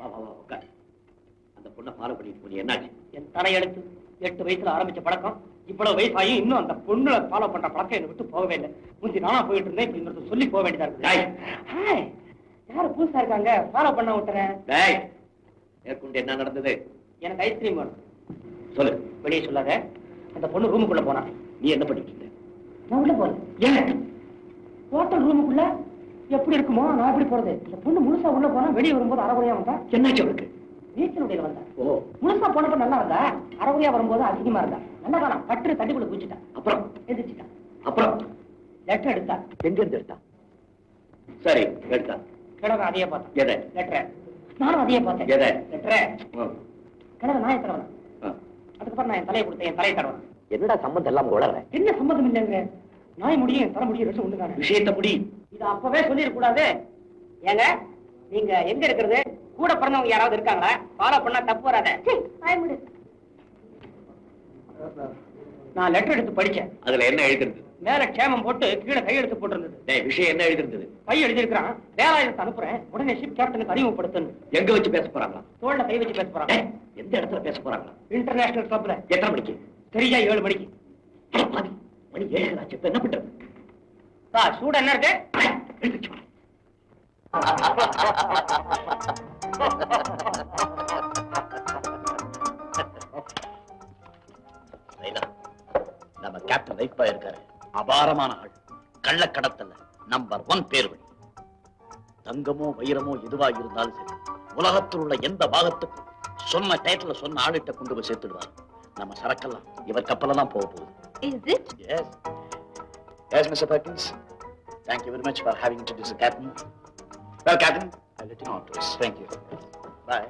உட்கார். அந்த பொண்ணை ஃபாலோ பண்ணிட்டு போனி என்னாச்சு? என் தலையெழுத்து எட்டு வயசுல ஆரம்பிச்ச பழக்கம் இவ்வளவு வயசாகி இன்னும் அந்த பொண்ணு ஃபாலோ பண்ற பழக்கம் என்னை விட்டு போகவே இல்லை. முந்தி நானா போயிட்டு இருந்தேன் இப்ப இன்னொருத்தர் சொல்லி போக வேண்டியதா டேய். இருக்கு யாரு புதுசா இருக்காங்க? ஃபாலோ பண்ண விட்டுறேன் மேற்கொண்டு என்ன நடந்தது? எனக்கு ஐஸ்கிரீம் வேணும். சொல்லு. வெளியே சொல்லாத. அந்த பொண்ணு ரூமுக்குள்ள போனா. நீ என்ன பண்ணிட்டு நான் உள்ள போறேன் ஏன்? ஹோட்டல் ரூமுக்குள்ள எப்படி இருக்குமோ நான் எப்படி போறது. இந்த பொண்ணு முழுசா உள்ள போனா வெளியே வரும்போது அறகுறையா வந்தா? என்னாச்சு அவளுக்கு? நீச்சல் உடையில வந்தா. ஓ. முழுசா போனப்ப நல்லா இருந்தா? அறகுறையா வரும்போது அதிகமா இருந்தா? நல்லா காணா பட்டு தட்டிக்குள்ள குச்சிட்டா அப்புறம்? எந்திரிச்சிட்டா. அப்புறம்? லெட்டர் எடுத்தா. எங்க இருந்து எடுத்தா? சரி எடுத்தா. கிழமை அதையே பார்த்தேன். எதை? லெட்டர். நானும் அதையே பார்த்தேன். எதை? லெட்டர். கிழமை நான் ஆ. அதுக்கப்புறம் நான் என் தலையை கொடுத்தேன் என் தலையை தடவன. என்னடா சம்பந்தம் எல்லாம் உளற என்ன சம்மந்தம் இல்லைங்க? நாய் முடியும் என் தலை முடியும் ஒண்ணுதானே? விஷயத்தை முடி. இது அப்பவே சொல்லிட கூடாது ஏங்க நீங்க எங்க இருக்கிறது? கூட பிறந்தவங்க யாராவது இருக்காங்களா? ஃபாலோ பண்ணா தப்பு வராத. நான் லெட்டர் எடுத்து படிச்சேன். அதுல என்ன எழுதிருந்தது? மேல க்ஷேமம் போட்டு கீழே கையெழுத்து போட்டிருந்தது. டேய் விஷயம் என்ன எழுதிருந்தது? பை எழுதியிருக்கிறான். வேலாயுதத்தை அனுப்புறேன். உடனே ஷிப் கேப்டனுக்கு அறிமுகப்படுத்தணும் எங்க வச்சு பேச போறாங்களா? தோல்ல கை வச்சு பேச போறாங்க. எந்த இடத்துல பேச போறாங்களா? இன்டர்நேஷனல் கிளப்ல எத்தனை மணிக்கு? சரியா ஏழு மணிக்கு. மணி ஏழு என்ன பண்றது? பா சூட என்ன இருக்கு? நம்ம கேப்டன் வைப்பா இருக்காரு. அபாரமான ஆள். கள்ளக்கடத்தல்ல நம்பர் ஒன் பேர் வழி தங்கமோ வைரமோ எதுவா இருந்தாலும் சரி உலகத்தில் உள்ள எந்த பாகத்துக்கும் சொன்ன டயத்துல சொன்ன ஆளுகிட்ட கொண்டு போய் சேர்த்துடுவார். நம்ம சரக்கெல்லாம் இவர் கப்பல தான் போக போகுது. Is it? Yes. Mr. Perkins. Thank you very much for having introduced the captain. Well, Captain, I'll let you know. Thank you. Bye.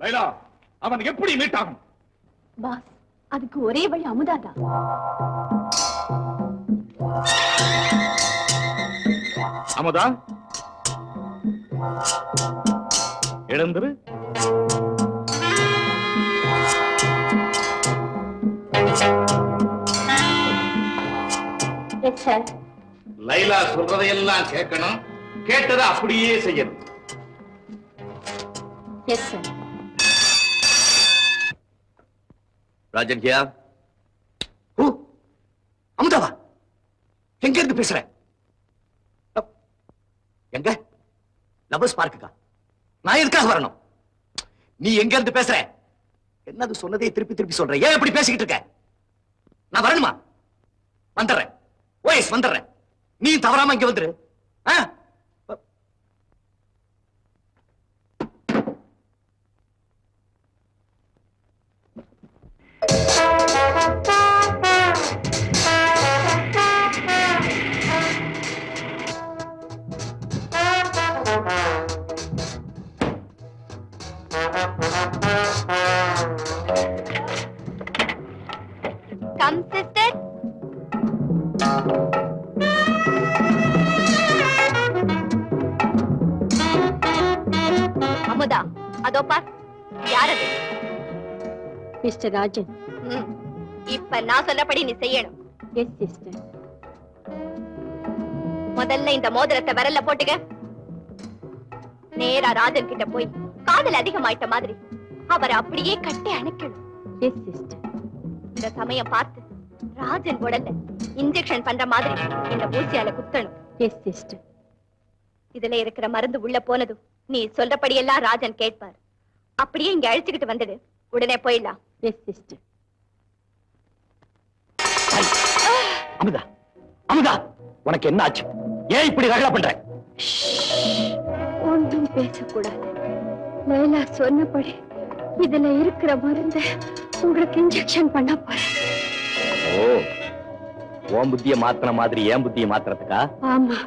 Laila அவன் எப்படி மீட் ஆகும் பாஸ் அதுக்கு ஒரே வழி அமுதாதான் அமுதா? எழுந்துரு. லைலா சொல்றதையெல்லாம் கேட்கணும். கேட்டதை அப்படியே செய்யணும். ராஜன் ஹியா ஓ அமுதாவா? எங்க இருந்து பேசுற எங்க? லவர்ஸ் பார்க்குக்கா. நான் எதுக்காக வரணும்? நீ எங்க இருந்து பேசுற? என்னது சொன்னதே திருப்பி திருப்பி சொல்ற? ஏன் இப்படி பேசிக்கிட்டு இருக்க? நான் வரணுமா? வந்துடுறேன். போய் வந்துடுறேன் நீ தவறாம இங்க வந்துரு ஆ? மிஸ்டர் ராஜன். இப்ப நான் சொல்லபடி நீ செய்யணும். எஸ் சிஸ்டர் முதல்ல இந்த மோதிரத்தை விரல்ல போட்டுக்க. நேரா ராஜன் கிட்ட போய் காதல் அதிகமாயிட்ட மாதிரி அவரை அப்படியே கட்டி அணைக்கணும். எஸ் சிஸ்டர் இந்த சமயம் பார்த்து ராஜன் உடல்ல இன்ஜெக்ஷன் பண்ற மாதிரி இந்த ஊசியால குத்தணும். எஸ் சிஸ்டர் இதுல இருக்கிற மருந்து உள்ள போனதும் நீ சொல்றபடியெல்லாம் ராஜன் கேட்பார். அப்படியே இங்க அழிச்சுக்கிட்டு வந்தது. உடனே போயிடலாம். எஸ் சிஸ்டர் அமுதா அமுதா உனக்கு என்ன ஆச்சு ஏன் இப்படி ரகலா பண்ற? ஒன்றும் பேசக்கூடாது. லைலா சொன்னபடி இதுல இருக்கிற மருந்த உங்களுக்கு இன்ஜெக்ஷன் பண்ண போறேன். ஓ உன் புத்திய மாத்தின மாதிரி ஏன் புத்திய மாத்துறதுக்கா? ஆமா.